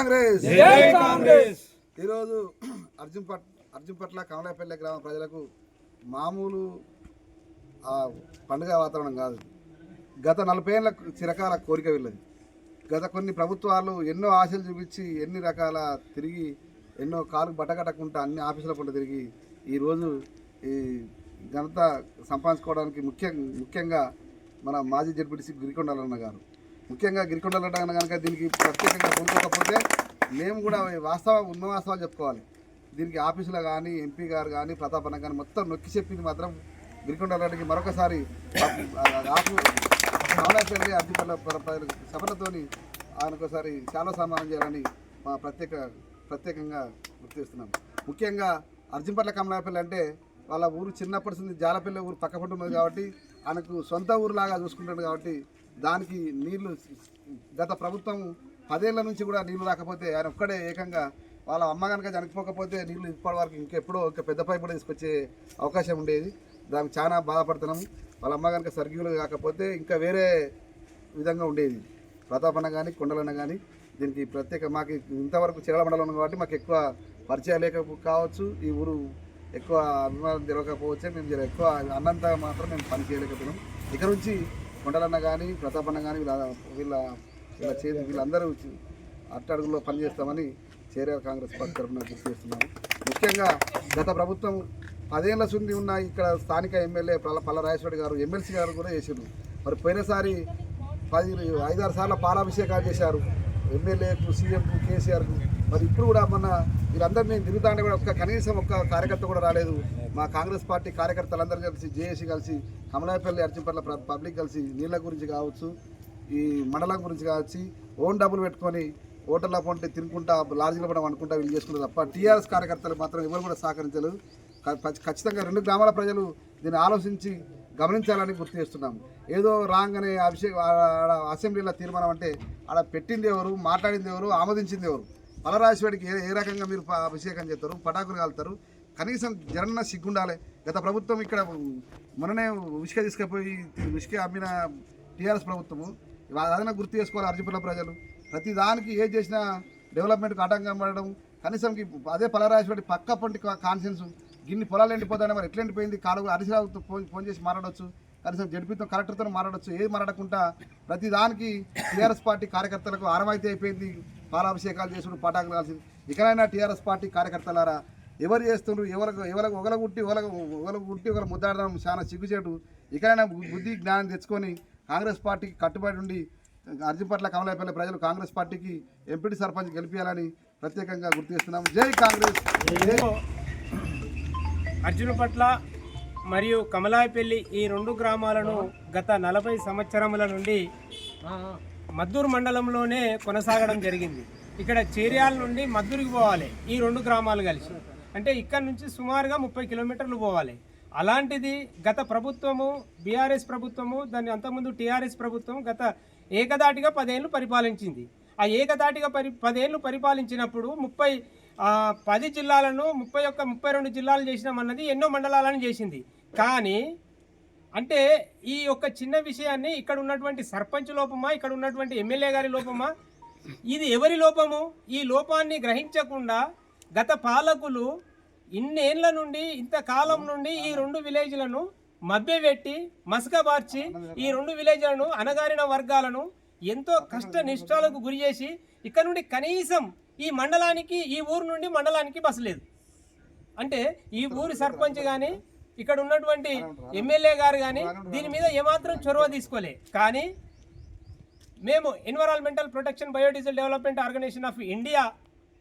కాంగ్రెస్! జై కాంగ్రెస్! ఈరోజు అర్జున్ పట్ అర్జున్ పట్ల కమలాపల్లి గ్రామ ప్రజలకు మామూలు ఆ, పండుగ వాతావరణం కాదు. గత నలభై ఏళ్ళ చిరకాల కోరిక వీళ్ళది. గత కొన్ని ప్రభుత్వాలు ఎన్నో ఆశలు చూపించి ఎన్ని రకాల తిరిగి ఎన్నో కాలు బట్టకట్టకుండా అన్ని ఆఫీసుల పంట తిరిగి ఈరోజు ఈ ఘనత సంపాదించుకోవడానికి ముఖ్య ముఖ్యంగా మన మాజీ జడ్పీటీసీ గిరికొండలన్న గారు. ముఖ్యంగా గిరికొండలన్న కనుక దీనికి ప్రత్యేకంగా కొనుక్కోకపోతే మేము కూడా వాస్తవ ఉన్న వాస్తవాలు చెప్పుకోవాలి. దీనికి ఆఫీసులో కానీ ఎంపీ గారు కానీ ప్రతాపన్న కానీ మొత్తం నొక్కి చెప్పింది మాత్రం గిరికొండలరెడ్డికి మరొకసారి ఆఫీ కావలసింది అర్జుపల్ల సభలతోని ఆయన ఒకసారి చాలా సన్మానం చేయాలని మా ప్రత్యేక ప్రత్యేకంగా గుర్తిస్తున్నాం ముఖ్యంగా అర్జున్పట్ల కమలాపల్లి అంటే వాళ్ళ ఊరు చిన్నప్పటి నుంచి జాలపల్లి ఊరు పక్కపట్టు ఉన్నది కాబట్టి ఆయనకు సొంత ఊరులాగా చూసుకుంటాడు కాబట్టి దానికి నీళ్ళు గత ప్రభుత్వం పదేళ్ళ నుంచి కూడా నీళ్ళు రాకపోతే ఆయన ఒక్కడే ఏకంగా వాళ్ళ అమ్మ కనుక చనిపోకపోతే నీళ్ళు ఇప్పటి వరకు ఇంకెప్పుడో ఒక పెద్ద పైపు కూడా తీసుకొచ్చే అవకాశం ఉండేది. దానికి చాలా బాధపడుతున్నాము వాళ్ళ అమ్మ కనుక సర్గీలు కాకపోతే ఇంకా వేరే విధంగా ఉండేది. ప్రతాపన్న కానీ కొండలన్న కానీ దీనికి ప్రత్యేక మాకు ఇంతవరకు చిరల మండలం కాబట్టి మాకు ఎక్కువ పరిచయం లేక కావచ్చు. ఈ ఊరు ఎక్కువ అభిమానం తెలియకపోవచ్చే మేము ఎక్కువ అన్నంత మాత్రం మేము పని చేయలేకపోయినాం ఇక నుంచి కొండలన్న కానీ ప్రతాపన్న కానీ వీళ్ళ వీళ్ళ వీళ్ళ చేతి వీళ్ళందరూ అట్టడుగులో పనిచేస్తామని చేరారు కాంగ్రెస్ పార్టీ తరఫున గుర్తు చేస్తున్నాము ముఖ్యంగా గత ప్రభుత్వం పదేళ్ళ సుంది ఉన్న ఇక్కడ స్థానిక ఎమ్మెల్యే పల్ల పల్లరాజేశ్వరి గారు ఎమ్మెల్సీ గారు కూడా చేశారు మరి పోయినసారి పది ఐదారు సార్లు పాలాభిషేకాలు చేశారు. ఎమ్మెల్యేకు సీఎంకు కేసీఆర్కు మరి ఇప్పుడు కూడా మన వీళ్ళందరినీ తిరుగుతాంటే కూడా ఒక్క కనీసం ఒక్క కార్యకర్త కూడా రాలేదు. మా కాంగ్రెస్ పార్టీ కార్యకర్తలందరూ కలిసి జేఏసీ కలిసి కమలాపల్లి అర్జున్పల్లి పబ్లిక్ కలిసి నీళ్ళ గురించి కావచ్చు ఈ మండలం గురించి కావచ్చు ఓన్ డబ్బులు పెట్టుకొని హోటల్లో పంటే తినుకుంటా లాడ్జీలో పడడం అనుకుంటా వీళ్ళు చేసుకుంటారు తప్ప టీఆర్ఎస్ కార్యకర్తలు మాత్రం ఎవరు కూడా సహకరించలేదు. ఖచ్చితంగా రెండు గ్రామాల ప్రజలు దీన్ని ఆలోచించి గమనించాలని గుర్తు చేస్తున్నాము. ఏదో రాగానే అభిషేక్ ఆడ అసెంబ్లీలో తీర్మానం అంటే ఆడ పెట్టింది ఎవరు మాట్లాడింది ఎవరు ఆమోదించింది ఎవరు? పలరాశివాడికి ఏ ఏ రకంగా మీరు అభిషేకం చేస్తారు? పటాకులు కాలుతారు? కనీసం జరన్న సిగ్గుండాలి. గత ప్రభుత్వం ఇక్కడ మొన్ననే ఉసుక తీసుకుపోయి ఉసుక అమ్మిన టీఆర్ఎస్ ప్రభుత్వము. అదన గుర్తు చేసుకోవాలి అర్జుపల్ల ప్రజలు. ప్రతి దానికి ఏ చేసినా డెవలప్మెంట్కి ఆటంకం పడడం కనీసం అదే పలరాశివాడి పక్క పంటి కాన్సెన్స్ గిన్ని పొలాలు ఎండిపోతాయని మరి ఎట్లా ఎండిపోయింది? కాలు హరిశ్రావుతో ఫోన్ ఫోన్ చేసి మాట్లాడవచ్చు కనీసం జడ్పీతో కలెక్టర్తో మాట్లాడవచ్చు ఏది మాట్లాడకుండా ప్రతి దానికి టీఆర్ఎస్ పార్టీ కార్యకర్తలకు ఆరమైతే అయిపోయింది. పాలాభిషేకాలు చేసుడు పటాకులు కాల్సింది ఇకనైనా టీఆర్ఎస్ పార్టీ కార్యకర్తలారా ఎవరు చేస్తుండ్రు ఎవరికి ఎవరికి ఒకల గుట్టి ఒకల ఒకల గుట్టి ఒకరు ముద్దాడడం చాలా సిగ్గుచేటు. ఇకనైనా బుద్ధి జ్ఞానం తెచ్చుకొని కాంగ్రెస్ పార్టీకి కట్టుబడి ఉండి అర్జుపట్ల కమలాపల్లి ప్రజలు కాంగ్రెస్ పార్టీకి ఎంపీటీ సర్పంచ్ గెలిపించాలని ప్రత్యేకంగా గుర్తు చేస్తున్నాం జై కాంగ్రెస్! జై అర్జున పట్ల మరియు కమలాయపల్లి ఈ రెండు గ్రామాలను గత నలభై సంవత్సరముల నుండి మద్దూరు మండలంలోనే కొనసాగడం జరిగింది. ఇక్కడ చేర్యాల నుండి మద్దూరుకి పోవాలి ఈ రెండు గ్రామాలు కలిసి. అంటే ఇక్కడ నుంచి సుమారుగా ముప్పై కిలోమీటర్లు పోవాలి. అలాంటిది గత ప్రభుత్వము బీఆర్ఎస్ ప్రభుత్వము దాని అంతకుముందు టీఆర్ఎస్ ప్రభుత్వం గత ఏకదాటిగా పదేళ్ళు పరిపాలించింది. ఆ ఏకదాటిగా పరి పదేళ్ళు పరిపాలించినప్పుడు ముప్పై పది జిల్లాలను ముప్పై ఒక్క ముప్పై రెండు జిల్లాలు చేసినామన్నది ఎన్నో మండలాలను చేసింది. కానీ అంటే ఈ యొక్క చిన్న విషయాన్ని ఇక్కడ ఉన్నటువంటి సర్పంచ్ లోపమా ఇక్కడ ఉన్నటువంటి ఎమ్మెల్యే గారి లోపమా? ఇది ఎవరి లోపము? ఈ లోపాన్ని గ్రహించకుండా గత పాలకులు ఇన్నేళ్ళ నుండి ఇంతకాలం నుండి ఈ రెండు విలేజ్లను మభ్యపెట్టి మసకబార్చి ఈ రెండు విలేజ్లను అనగారిన వర్గాలను ఎంతో కష్ట నిష్టాలకు గురి చేసి ఇక్కడ నుండి కనీసం ఈ మండలానికి ఈ ఊరు నుండి మండలానికి బస్సు లేదు అంటే ఈ ఊరి సర్పంచ్ కానీ ఇక్కడ ఉన్నటువంటి ఎమ్మెల్యే గారు కానీ దీని మీద ఏమాత్రం చొరవ తీసుకోలే. కానీ మేము environmental protection biodiesel development organisation of India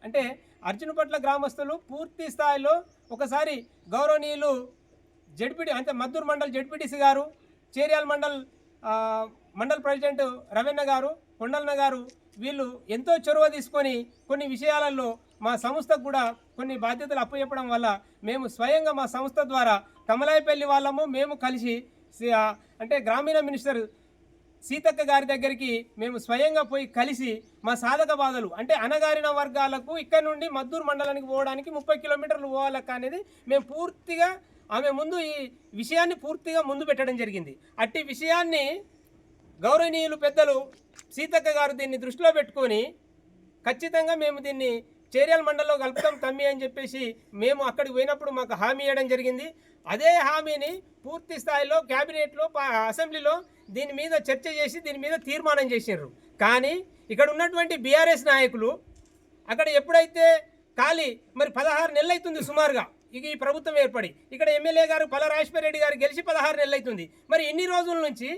అంటే అర్జునపట్ల గ్రామస్తులు పూర్తి స్థాయిలో ఒకసారి గౌరవనీయులు జడ్పీటీ అంటే మద్దూరు మండల్ జడ్పీటీసీ గారు చేర్యాల మండల్ మండల్ ప్రెసిడెంట్ రవీణ గారు కొండలన్న గారు వీళ్ళు ఎంతో చొరవ తీసుకొని కొన్ని విషయాలలో మా సంస్థకు కూడా కొన్ని బాధ్యతలు అప్పచెప్పడం వల్ల మేము స్వయంగా మా సంస్థ ద్వారా కమలాయపల్లి వాళ్ళము మేము కలిసి అంటే గ్రామీణ మినిస్టర్ సీతక్క గారి దగ్గరికి మేము స్వయంగా పోయి కలిసి మా సాధక బాధలు అంటే అణగారిన వర్గాలకు ఇక్కడ నుండి మద్దూరు మండలానికి పోవడానికి ముప్పై కిలోమీటర్లు పోవాలక్క అనేది మేము పూర్తిగా ఆమె ముందు ఈ విషయాన్ని పూర్తిగా ముందు పెట్టడం జరిగింది. అట్టి విషయాన్ని గౌరవనీయులు పెద్దలు సీతక్క గారు దీన్ని దృష్టిలో పెట్టుకొని ఖచ్చితంగా మేము దీన్ని చేరియల్ మండలంలో కలుపుతాం తమ్మి అని చెప్పేసి మేము అక్కడికి పోయినప్పుడు మాకు హామీ ఇవ్వడం జరిగింది. అదే హామీని పూర్తి స్థాయిలో క్యాబినెట్లో పా- అసెంబ్లీలో దీని మీద చర్చ చేసి దీని మీద తీర్మానం చేసినారు కానీ ఇక్కడ ఉన్నటువంటి బీఆర్ఎస్ నాయకులు అక్కడ ఎప్పుడైతే ఖాళీ మరి పదహారు నెలలు అవుతుంది సుమారుగా ఇక ఈ ప్రభుత్వం ఏర్పడి. ఇక్కడ ఎమ్మెల్యే గారు పల్ల రాజశేఖర రెడ్డి గారు గెలిచి పదహారు నెలలు అవుతుంది మరి ఇన్ని రోజుల నుంచి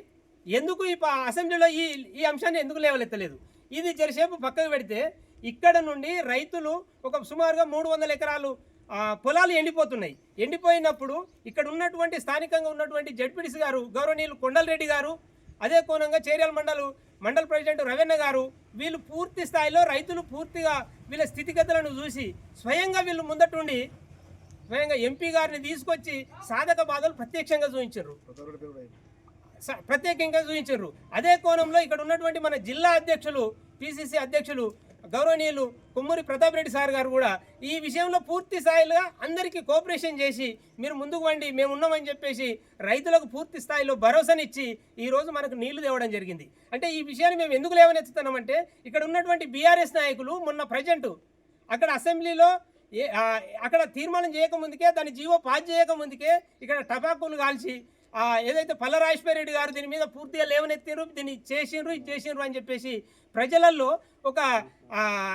ఎందుకు ఈ ప- అసెంబ్లీలో ఈ ఈ అంశాన్ని ఎందుకు లేవలెత్తలేదు ఇది జరిసేపు పక్కకు పెడితే ఇక్కడ నుండి రైతులు ఒక సుమారుగా మూడు వందల ఎకరాలు పొలాలు ఎండిపోతున్నాయి. ఎండిపోయినప్పుడు ఇక్కడ ఉన్నటువంటి స్థానికంగా ఉన్నటువంటి జడ్పీటీసీ గారు గౌరవనీయులు కొండలరెడ్డి గారు అదే కోణంగా చేర్యాల మండలు మండల ప్రెసిడెంట్ రవీణ గారు వీళ్ళు పూర్తి స్థాయిలో రైతులు పూర్తిగా వీళ్ళ స్థితిగతులను చూసి స్వయంగా వీళ్ళు ముందటుండి స్వయంగా ఎంపీ గారిని తీసుకొచ్చి సాధక బాధలు ప్రత్యక్షంగా చూపించారు. స- ప్రత్యేకంగా చూపించారు. అదే కోణంలో ఇక్కడ ఉన్నటువంటి మన జిల్లా అధ్యక్షులు పిసిసి అధ్యక్షులు గౌరవనీయులు కొమ్మూరి ప్రతాప్ రెడ్డి సార్ గారు కూడా ఈ విషయంలో పూర్తి స్థాయిలో అందరికీ కోఆపరేషన్ చేసి మీరు ముందుకు వండి మేము ఉన్నామని చెప్పేసి రైతులకు పూర్తి స్థాయిలో భరోసానిచ్చి ఈరోజు మనకు నీళ్ళు తేవడం జరిగింది. అంటే ఈ విషయాన్ని మేము ఎందుకు లేవనెత్తుతున్నామంటే ఇక్కడ ఉన్నటువంటి బీఆర్ఎస్ నాయకులు మొన్న ప్రజెంట్ అక్కడ అసెంబ్లీలో ఏ అక్కడ తీర్మానం చేయకముందుకే దాని జీవో పాస్ చేయకముందుకే ఇక్కడ టపాకులు కాల్చి ఏదైతే పల్ల రెడ్డి గారు దీని మీద పూర్తిగా లేవనెత్తిండ్రు దీన్ని చేసిండ్రు ఇది చేసిండ్రు అని చెప్పేసి ప్రజలలో ఒక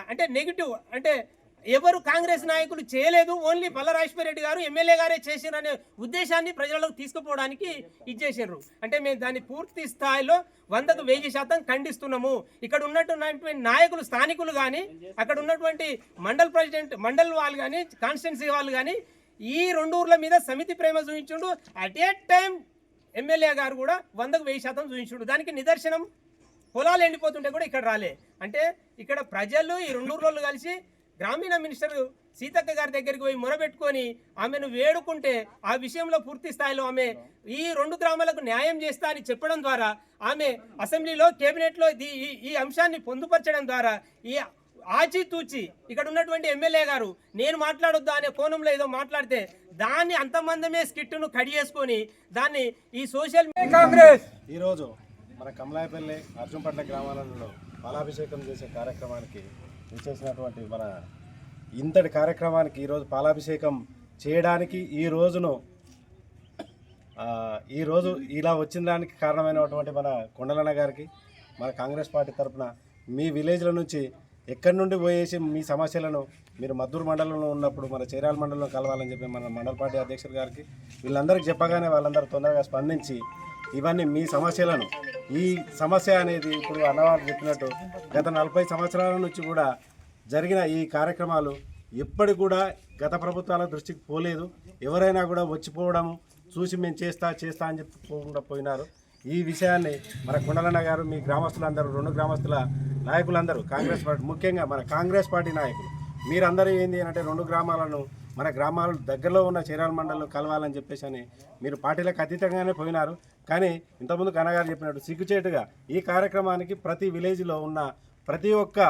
అంటే నెగిటివ్ అంటే ఎవరు కాంగ్రెస్ నాయకులు చేయలేదు ఓన్లీ పల్ల రెడ్డి గారు ఎమ్మెల్యే గారే చేసిండ్రు అనే ఉద్దేశాన్ని ప్రజలకు తీసుకుపోవడానికి ఇచ్చేసిండ్రు అంటే మేము దాన్ని పూర్తి స్థాయిలో వందకు వెయ్యి శాతం ఖండిస్తున్నాము. ఇక్కడ ఉన్నటువంటి నాయకులు స్థానికులు కానీ అక్కడ ఉన్నటువంటి మండల్ ప్రెసిడెంట్ మండల్ వాళ్ళు కానీ కాన్స్టిట్యున్సీ వాళ్ళు కానీ ఈ రెండు ఊర్ల మీద సమితి ప్రేమ చూపించుడు. అట్ ఏ టైం ఎమ్మెల్యే గారు కూడా వందకు వెయ్యి శాతం చూపించుడు. దానికి నిదర్శనం పొలాలు ఎండిపోతుంటే కూడా ఇక్కడ రాలే. అంటే ఇక్కడ ప్రజలు ఈ రెండు ఊర్లలో కలిసి గ్రామీణ మినిస్టర్ సీతక్క గారి దగ్గరికి పోయి మొరబెట్టుకొని ఆమెను వేడుకుంటే ఆ విషయంలో పూర్తి స్థాయిలో ఆమె ఈ రెండు గ్రామాలకు న్యాయం చేస్తా అని చెప్పడం ద్వారా ఆమె అసెంబ్లీలో కేబినెట్లో ఈ అంశాన్ని పొందుపరచడం ద్వారా ఈ ఆచితూచి ఇక్కడ ఉన్నటువంటి ఎమ్మెల్యే గారు నేను మాట్లాడొద్దా అనే కోణంలో ఏదో మాట్లాడితే దాన్ని అంతమందమే స్కిట్ను కడి చేసుకొని దాన్ని ఈ సోషల్ కాంగ్రెస్! ఈరోజు మన కమలాయపల్లి అర్జున్పట్ల గ్రామాలలో పాలాభిషేకం చేసే కార్యక్రమానికి చేసినటువంటి మన ఇంతటి కార్యక్రమానికి ఈరోజు పాలాభిషేకం చేయడానికి ఈ రోజును ఆ, ఈ రోజు ఇలా వచ్చిన దానికి కారణమైనటువంటి మన కొండలన్న గారికి మన కాంగ్రెస్ పార్టీ తరఫున మీ విలేజ్ల నుంచి ఎక్కడి నుండి పోయేసి మీ సమస్యలను మీరు మద్దూరు మండలంలో ఉన్నప్పుడు మన చీరాల మండలంలో కలవాలని చెప్పి మన మండల పార్టీ అధ్యక్షుడు గారికి వీళ్ళందరికీ చెప్పగానే వాళ్ళందరూ తొందరగా స్పందించి ఇవన్నీ మీ సమస్యలను ఈ సమస్య అనేది ఇప్పుడు అన్నవారు చెప్పినట్టు గత నలభై సంవత్సరాల నుంచి కూడా జరిగిన ఈ కార్యక్రమాలు ఎప్పటి కూడా గత ప్రభుత్వాల దృష్టికి పోలేదు. ఎవరైనా కూడా వచ్చిపోవడము చూసి మేము చేస్తా చేస్తా అని చెప్పి పోకుండా పోయినారు. ఈ విషయాన్ని మన కుండలన్న గారు మీ గ్రామస్తులందరూ రెండు గ్రామస్తుల నాయకులందరూ కాంగ్రెస్ పార్టీ ముఖ్యంగా మన కాంగ్రెస్ పార్టీ నాయకులు మీరందరూ ఏంది అంటే రెండు గ్రామాలను మన గ్రామాల దగ్గరలో ఉన్న చీరాల మండలంలో కలవాలని చెప్పేసి అని మీరు పార్టీలకు అతీతంగానే పోయినారు. కానీ ఇంతకుముందు కనగారు చెప్పినట్టు సిగ్గుచేటుగా ఈ కార్యక్రమానికి ప్రతి విలేజ్లో ఉన్న ప్రతి ఒక్క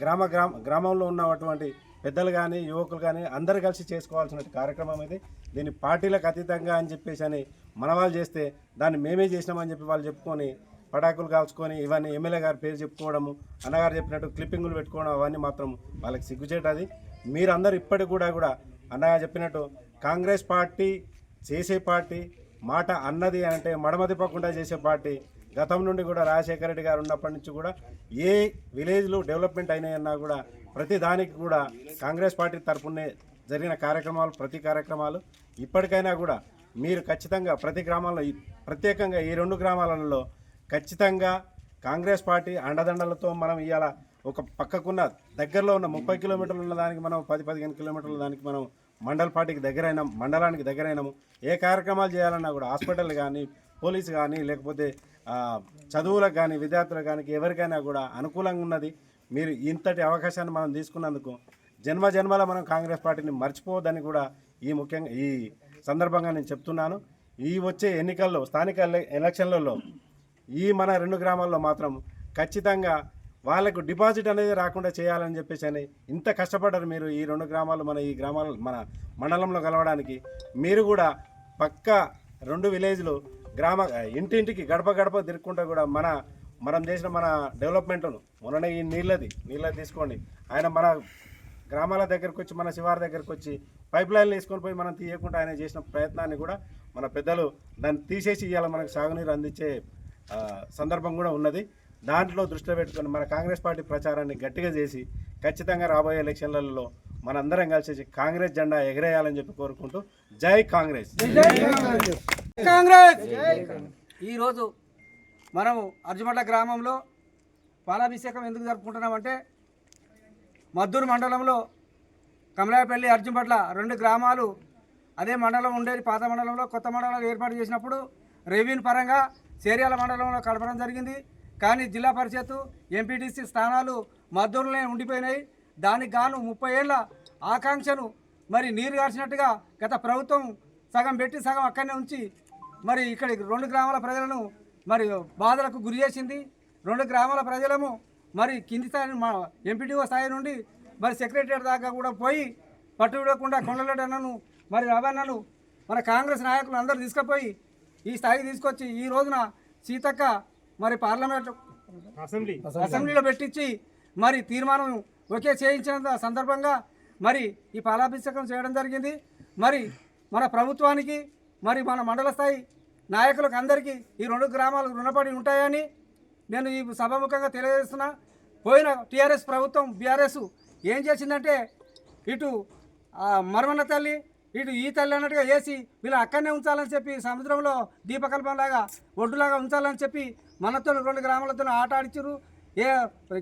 గ్రామ గ్రామ గ్రామంలో ఉన్నటువంటి పెద్దలు కానీ యువకులు కానీ అందరు కలిసి చేసుకోవాల్సిన కార్యక్రమం ఇది. దీన్ని పార్టీలకు అతీతంగా అని చెప్పేసి అని మన వాళ్ళు చేస్తే దాన్ని మేమే చేసినామని చెప్పి వాళ్ళు చెప్పుకొని పటాకులు కాల్చుకొని ఇవన్నీ ఎమ్మెల్యే గారి పేరు చెప్పుకోవడము అన్నగారు చెప్పినట్టు క్లిప్పింగులు పెట్టుకోవడం అవన్నీ మాత్రం వాళ్ళకి సిగ్గుచేటది మీరందరూ ఇప్పటికి కూడా కూడా అన్నగారు చెప్పినట్టు కాంగ్రెస్ పార్టీ చేసే పార్టీ మాట అన్నది అంటే మడమతిపకుండా చేసే పార్టీ గతం నుండి కూడా రాజశేఖర రెడ్డి గారు ఉన్నప్పటి నుంచి కూడా ఏ విలేజ్లు డెవలప్మెంట్ అయినాయన్నా కూడా ప్రతి దానికి కూడా కాంగ్రెస్ పార్టీ తరఫునే జరిగిన కార్యక్రమాలు ప్రతి కార్యక్రమాలు ఇప్పటికైనా కూడా మీరు ఖచ్చితంగా ప్రతి గ్రామాల్లో ఈ- ప్రత్యేకంగా ఈ రెండు గ్రామాలలో ఖచ్చితంగా కాంగ్రెస్ పార్టీ అండదండలతో మనం ఇవాళ ఒక పక్కకున్న దగ్గరలో ఉన్న ముప్పై కిలోమీటర్లు ఉన్న దానికి మనం పది పదిహేను కిలోమీటర్ల దానికి మనం మండల పార్టీకి దగ్గరైనాం మండలానికి దగ్గరైనాము. ఏ కార్యక్రమాలు చేయాలన్నా కూడా హాస్పిటల్ కానీ పోలీసు కానీ లేకపోతే చదువులకు కానీ విద్యార్థులకు కానీ ఎవరికైనా కూడా అనుకూలంగా ఉన్నది. మీరు ఇంతటి అవకాశాన్ని మనం తీసుకున్నందుకు జన్మ జన్మల మనం కాంగ్రెస్ పార్టీని మర్చిపోవద్దని కూడా ఈ ముఖ్యంగా ఈ సందర్భంగా నేను చెప్తున్నాను. ఈ వచ్చే ఎన్నికల్లో స్థానిక ఎలక్షన్లలో ఈ మన రెండు గ్రామాల్లో మాత్రం ఖచ్చితంగా వాళ్ళకు డిపాజిట్ అనేది రాకుండా చేయాలని చెప్పేసి అని ఇంత కష్టపడ్డారు మీరు ఈ రెండు గ్రామాలు మన ఈ గ్రామాలు మన మండలంలో కలవడానికి. మీరు కూడా పక్క రెండు విలేజ్లు గ్రామ ఇంటింటికి గడప గడప తిరుక్కుంటూ కూడా మన మనం చేసిన మన డెవలప్మెంట్ను మొన్ననే ఈ నీళ్ళది నీళ్ళది తీసుకోండి. ఆయన మన గ్రామాల దగ్గరకు వచ్చి మన శివారి దగ్గరకు వచ్చి పైప్ లైన్లు వేసుకొని పోయి మనం తీయకుండా ఆయన చేసిన ప్రయత్నాన్ని కూడా మన పెద్దలు దాన్ని తీసేసి ఇవాళ మనకు సాగునీరు అందించే సందర్భం కూడా ఉన్నది. దాంట్లో దృష్టిలో పెట్టుకొని మన కాంగ్రెస్ పార్టీ ప్రచారాన్ని గట్టిగా చేసి ఖచ్చితంగా రాబోయే ఎలక్షన్లలో మనందరం కలిసి కాంగ్రెస్ జెండా ఎగరేయాలని చెప్పి కోరుకుంటూ జై కాంగ్రెస్. కాంగ్రెస్. ఈరోజు మనము అర్జుమట్ల గ్రామంలో పాలాభిషేకం ఎందుకు జరుపుకుంటున్నామంటే మద్దూరు మండలంలో కమలాయపల్లి అర్జున్పట్ల రెండు గ్రామాలు అదే మండలం ఉండేది. పాత మండలంలో కొత్త మండలం ఏర్పాటు చేసినప్పుడు రెవెన్యూ పరంగా చేర్యాల మండలంలో కలపడం జరిగింది. కానీ జిల్లా పరిషత్ ఎంపీటీసీ స్థానాలు మద్దూరులోనే ఉండిపోయినాయి. దానికి గాను ముప్పై ఏళ్ళ ఆకాంక్షను మరి నీరు గార్చినట్టుగా గత ప్రభుత్వం సగం పెట్టి సగం అక్కడనే ఉంచి మరి ఇక్కడ రెండు గ్రామాల ప్రజలను మరి బాధలకు గురి చేసింది రెండు గ్రామాల ప్రజలము. మరి కింది స్థాయి మా ఎంపీటీఓ స్థాయి నుండి మరి సెక్రటరీ దాకా కూడా పోయి పట్టు విడకుండా కొండలడన్నను మరి రవణను మన కాంగ్రెస్ నాయకులు అందరూ తీసుకుపోయి ఈ స్థాయికి తీసుకొచ్చి ఈ రోజున సీతక్క మరి పార్లమెంట్ అసెంబ్లీ. అసెంబ్లీలో పెట్టించి మరి తీర్మానం ఒకే చేయించిన సందర్భంగా మరి ఈ పాలాభిషేకం చేయడం జరిగింది. మరి మన ప్రభుత్వానికి మరి మన మండల స్థాయి నాయకులకు అందరికీ ఈ రెండు గ్రామాలు రుణపడి ఉంటాయని నేను ఈ సభాముఖంగా తెలియజేస్తున్నా. పోయిన టీఆర్ఎస్ ప్రభుత్వం బీఆర్ఎస్ ఏం చేసిందంటే ఇటు మరమన్న తల్లి ఇటు ఈ తల్లి అన్నట్టుగా వేసి వీళ్ళు అక్కడనే ఉంచాలని చెప్పి సముద్రంలో దీపకల్పంలాగా ఒడ్డులాగా ఉంచాలని చెప్పి మనతో రెండు గ్రామాలతో ఆట ఆడిచ్చారు. ఏ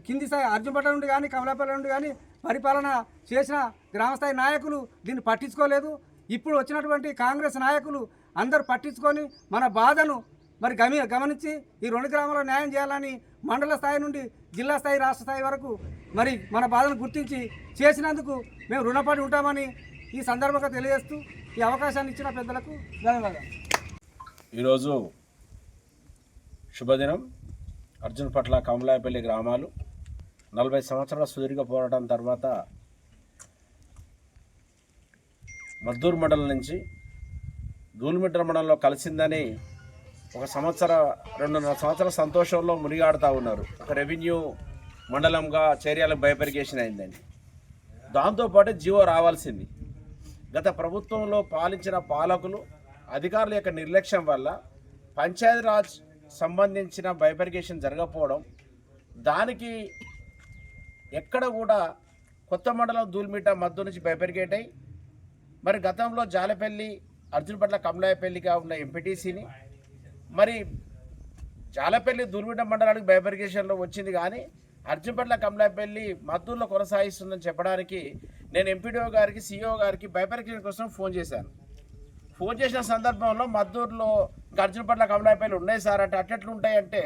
కింది స్థాయి అర్జున్పట్ల నుండి కానీ కమలాపల్లి నుండి కానీ పరిపాలన చేసిన గ్రామస్థాయి నాయకులు దీన్ని పట్టించుకోలేదు. ఇప్పుడు వచ్చినటువంటి కాంగ్రెస్ నాయకులు అందరూ పట్టించుకొని మన బాధను మరి గమి గమనించి ఈ రెండు గ్రామాల్లో న్యాయం చేయాలని మండల స్థాయి నుండి జిల్లా స్థాయి రాష్ట్ర స్థాయి వరకు మరి మన బాధను గుర్తించి చేసినందుకు మేము రుణపడి ఉంటామని ఈ సందర్భంగా తెలియజేస్తూ ఈ అవకాశాన్ని ఇచ్చిన పెద్దలకు ధన్యవాదాలు. ఈరోజు శుభదినం. అర్జున్ పట్ల కమలాయపల్లి గ్రామాలు. నలభై సంవత్సరాల సుదీర్ఘ పోరాటం తర్వాత మద్దూరు మండలం నుంచి దూలిమిట్ర రమణంలో కలిసిందని ఒక సంవత్సర రెండున్నర సంవత్సరాల సంతోషంలో మునిగాడుతూ ఉన్నారు. ఒక రెవెన్యూ మండలంగా చర్యలకు బైపరికేషన్ అయిందని దాంతోపాటు జీవో రావాల్సింది. గత ప్రభుత్వంలో పాలించిన పాలకులు అధికారుల యొక్క నిర్లక్ష్యం వల్ల పంచాయతీరాజ్ సంబంధించిన బైపరికేషన్ జరగకపోవడం దానికి ఎక్కడ కూడా కొత్త మండలం దూల్మిట మధ్య నుంచి బైపరికేట్ అయి మరి గతంలో జాలపల్లి అర్జున్పట్ల కమలాయపల్లిగా ఉన్న ఎంపీటీసీని మరి జాలపల్లి దూల్మిట మండలానికి బైబర్గేషన్లో వచ్చింది కానీ అర్జున్పట్ల కమలాపల్లి మద్దూరులో కొనసాగిస్తుందని చెప్పడానికి నేను ఎంపీడీఓ గారికి సీఈఓ గారికి బైపరికేషన్ కోసం ఫోన్ చేశాను. ఫోన్ చేసిన సందర్భంలో మద్దూరులో ఇంకా అర్జునపట్ల కమలాపల్లి ఉన్నాయి సార్ అంటే అట్టెట్లు ఉంటాయంటే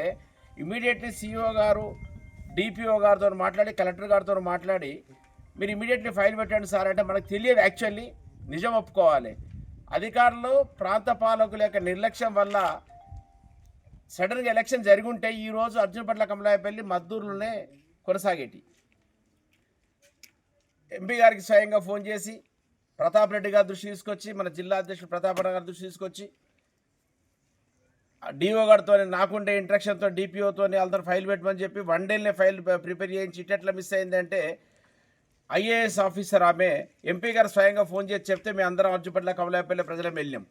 ఇమీడియట్లీ సీఈఓ గారు డిపిఓ గారితో మాట్లాడి కలెక్టర్ గారితో మాట్లాడి మీరు ఇమీడియట్లీ ఫైల్ పెట్టండి సార్ అంటే మనకు తెలియదు యాక్చువల్లీ. నిజం ఒప్పుకోవాలి. అధికారులు ప్రాంత పాలకుల యొక్క నిర్లక్ష్యం వల్ల సడన్గా ఎలక్షన్ జరిగి ఉంటే ఈరోజు అర్జునపట్ల కమలాయపల్లి మద్దూరులోనే కొనసాగేటి. ఎంపీ గారికి స్వయంగా ఫోన్ చేసి ప్రతాప్ రెడ్డి గారి దృష్టి తీసుకొచ్చి మన జిల్లా అధ్యక్షుడు ప్రతాప్ రెడ్డి గారి దృష్టి తీసుకొచ్చి డిఓ గారితో నాకుండే ఇంట్రక్షన్తో డిపిఓతో వాళ్ళతో ఫైల్ పెట్టమని చెప్పి వన్ డేనే ఫైల్ ప్రిపేర్ చేయించి ఇట్లా మిస్ అయిందంటే ఐఏఎస్ ఆఫీసర్ ఆమె ఎంపీ గారు స్వయంగా ఫోన్ చేసి చెప్తే మేము అందరం అర్జుపట్ల కమలాపల్లి ప్రజలం వెళ్ళాం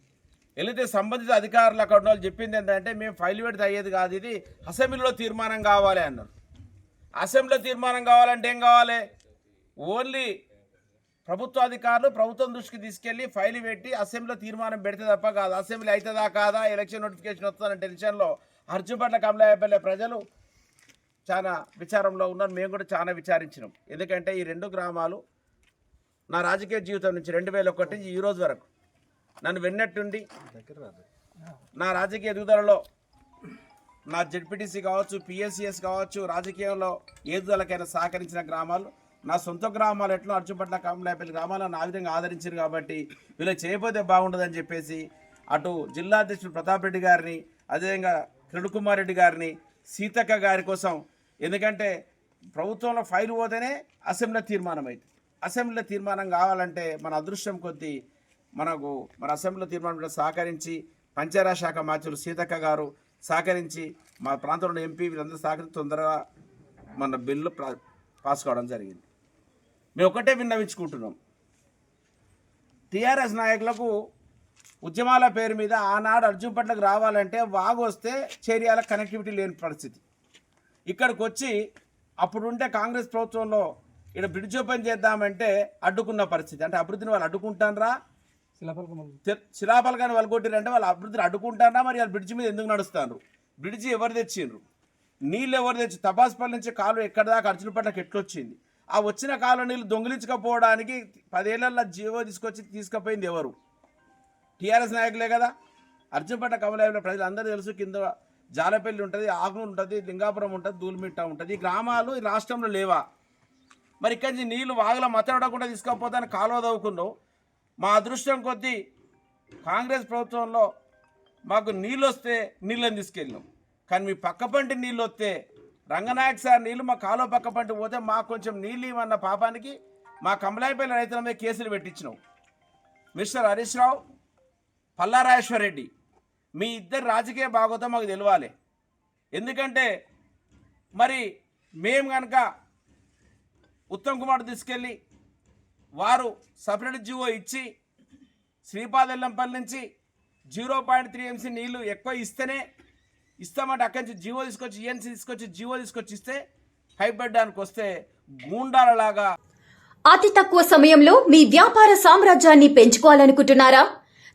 వెళితే సంబంధిత అధికారులు అక్కడ వాళ్ళు చెప్పింది ఏంటంటే మేము ఫైల్ పెడితే అయ్యేది కాదు ఇది అసెంబ్లీలో తీర్మానం కావాలి అన్నారు. అసెంబ్లీలో తీర్మానం కావాలంటే ఏం కావాలి? ఓన్లీ ప్రభుత్వ అధికారులు ప్రభుత్వం దృష్టికి తీసుకెళ్ళి ఫైల్ పెట్టి అసెంబ్లీలో తీర్మానం పెడితే తప్ప కాదు. అసెంబ్లీ అవుతుందా కాదా? ఎలక్షన్ నోటిఫికేషన్ వస్తుందనే టెన్షన్లో అర్జుపట్ల కమలాయపల్లె ప్రజలు చాలా విచారంలో ఉన్నారు మేము కూడా చాలా విచారించినాం. ఎందుకంటే ఈ రెండు గ్రామాలు నా రాజకీయ జీవితం నుంచి రెండు వేల ఒకటి నుంచి ఈ రోజు వరకు నన్ను విన్నట్టుండి నా రాజకీయ ఎదుగుదలలో నా జెడ్పీటీసీ కావచ్చు పిఎస్సిఎస్ కావచ్చు రాజకీయంలో ఏదుదలకైనా సహకరించిన గ్రామాలు నా సొంత గ్రామాలు ఎట్లా అర్జుపట్ల కమలాపల్లి గ్రామాలను ఆ విధంగా ఆదరించారు కాబట్టి వీళ్ళకి చేయకపోతే బాగుండదని చెప్పేసి అటు జిల్లా అధ్యక్షుడు ప్రతాప్ రెడ్డి గారిని అదేవిధంగా కిరణ్ కుమార్ రెడ్డి గారిని సీతక్క గారి కోసం ఎందుకంటే ప్రభుత్వంలో ఫైల్ పోతేనే అసెంబ్లీ తీర్మానం అవుతుంది అసెంబ్లీ తీర్మానం కావాలంటే మన అదృష్టం కొద్దీ మనకు మన అసెంబ్లీ తీర్మానం సహకరించి పంచాయతీరాజ్ శాఖ మాచులు సీతక్క గారు సహకరించి మా ప్రాంతంలో ఎంపీ వీళ్ళందరూ సహకరించి తొందరగా మన బిల్లు పాస్ కావడం జరిగింది. మేము ఒకటే విన్నవించుకుంటున్నాం. టీఆర్ఎస్ నాయకులకు ఉద్యమాల పేరు మీద ఆనాడు అర్జున్పట్లకు రావాలంటే వాగు వస్తే చేరియాల కనెక్టివిటీ లేని పరిస్థితి. ఇక్కడికి వచ్చి అప్పుడుంటే కాంగ్రెస్ ప్రభుత్వంలో ఇక్కడ బ్రిడ్జ్ ఓపెన్ చేద్దామంటే అడ్డుకున్న పరిస్థితి. అంటే అభివృద్ధిని వాళ్ళు అడ్డుకుంటారా తె- శిలాపలకాన్ని వాళ్ళు కొట్టిరంటే వాళ్ళు అభివృద్ధిని అడ్డుకుంటారా మరి వాళ్ళు బ్రిడ్జ్ మీద ఎందుకు నడుస్తారు బ్రిడ్జ్ ఎవరు తెచ్చిండ్రు? నీళ్ళు ఎవరు తెచ్చి తపాస్పల్లి నుంచి కాలు ఎక్కడి దాకా అర్జునపట్లకు ఎట్లొచ్చింది? ఆ వచ్చిన కాలు నీళ్ళు దొంగిలించకపోవడానికి పదేళ్ళలో జీవో తీసుకొచ్చి తీసుకుపోయింది ఎవరు? టీఆర్ఎస్ నాయకులే కదా. అర్జునపట్ట కమలాయంలో ప్రజలందరూ తెలుసు కింద జాలపల్లి ఉంటుంది ఆకులు ఉంటుంది లింగాపురం ఉంటుంది దూలిమిట్ట ఉంటుంది. ఈ గ్రామాలు ఈ రాష్ట్రంలో లేవా? మరి ఇక్కడి నుంచి నీళ్ళు వాగుల మతడకుండా తీసుకపోతాను కాలువ తవ్వుకున్నావు. మా అదృష్టం కొద్దీ కాంగ్రెస్ ప్రభుత్వంలో మాకు నీళ్ళు వస్తే నీళ్ళని తీసుకెళ్ళినాం. కానీ మీ పక్క పంటి నీళ్ళు వస్తే రంగనాయక్ సార్ నీళ్ళు మా కాలువ పక్క పంటి పోతే మాకు కొంచెం నీళ్ళు ఇవ్వన్న పాపానికి మా కమలాయిపల్లి రైతుల మీద కేసులు పెట్టించినాం. మిస్టర్ హరీష్ రావు పల్లారాజేశ్వర రెడ్డి మీ ఇద్దరు రాజకీయ భాగవతం మాకు తెలియాలి ఎందుకంటే మరి మేము కనుక ఉత్తమ్ కుమార్ తీసుకెళ్ళి వారు సపరేట్ జీవో ఇచ్చి శ్రీపాదెల్లంపల్లి నుంచి జీరో పాయింట్ త్రీ ఎంసీ నీళ్ళు ఎక్కువ ఇస్తేనే ఇస్తామంటే అక్కడి నుంచి జీవో తీసుకొచ్చి ఈఎన్సీ తీసుకొచ్చి జీవో తీసుకొచ్చి ఇస్తే పైప్ వస్తే గూండాలలాగా అతి తక్కువ సమయంలో మీ వ్యాపార సామ్రాజ్యాన్ని పెంచుకోవాలనుకుంటున్నారా?